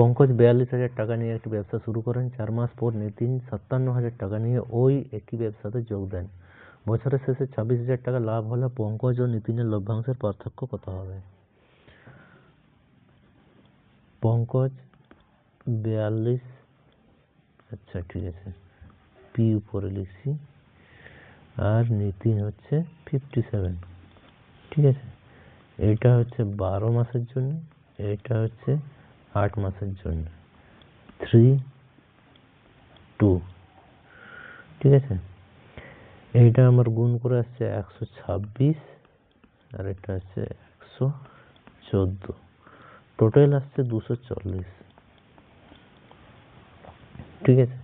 পঙ্কজ বিয়াল্লিশ হাজার টাকা নিয়ে একটি ব্যবসা শুরু করেন। চার মাস পর নিতিন সাতান্ন হাজার টাকা নিয়ে ওই একই ব্যবসাতে যোগ দেন। বছরের শেষে ছাব্বিশ হাজার টাকা লাভ হলে পঙ্কজ ও নিতিনের লভ্যাংশের পার্থক্য কত হবে। পঙ্কজ বিয়াল্লিশ আচ্ছা ঠিক আছে। পি উপরে লিখছি। আর নিতিন হচ্ছে ফিফটি সেভেন ঠিক আছে? এটা হচ্ছে বারো মাসের জন্য, এটা হচ্ছে আট মাসের জন্য। থ্রি টু ঠিক আছে? এইটা আমার গুণ করে আসছে একশো ছাব্বিশ আর এটা হচ্ছে একশো চোদ্দ। টোটাল আসছে দুশো চল্লিশ। ঠিক আছে?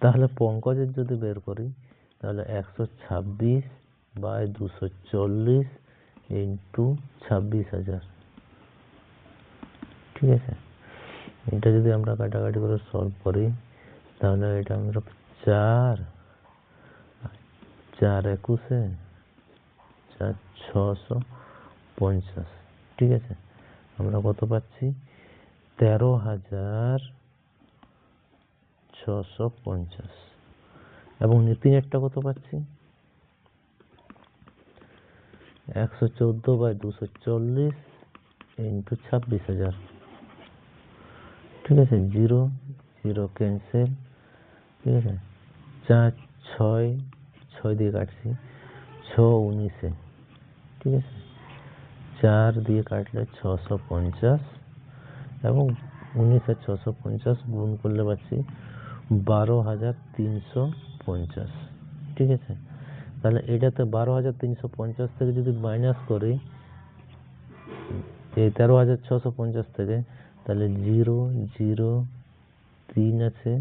তাহলে পঙ্কজের যদি বের করি, তাহলে একশো ছাব্বিশ বাই দুশো চল্লিশ ইন্টু ছাব্বিশ হাজার। ঠিক আছে? এটা যদি আমরা কাটাকাটি করে সলভ করি, তাহলে এটা আমরা চার চার একুশে, চার ছশো পঞ্চাশ, ঠিক আছে? আমরা কত পাচ্ছি? তেরো হাজার ছশো পঞ্চাশ। এবং নিতিনেরটা কত পাচ্ছি? একশো চোদ্দ বাই দুশো চল্লিশ ইন্টু ছাব্বিশ হাজার। ঠিক আছে? জিরো জিরো ক্যান্সেল ঠিক আছে? চার, ছয় ছয় দিয়ে কাটছি। ছ উনিশে, ঠিক আছে? চার দিয়ে কাটলে ছশো পঞ্চাশ এবং উনিশ ছশো পঞ্চাশ গুণ করলে পাচ্ছি বারো হাজার তিনশো পঞ্চাশ, ঠিক আছে? তাহলে এটাতে বারো হাজার তিনশো পঞ্চাশ থেকে যদি মাইনাস করি, এই তেরো হাজার ছশো পঞ্চাশ থেকে তাহলে জিরো জিরো, তিন আছে,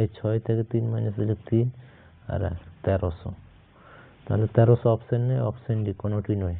এই ছয় থেকে তিন মাইনাস হলে তিন, আর তেরোশো। তাহলে তেরোশো অপশান নেই অপশান ডি কোনোটি নয়।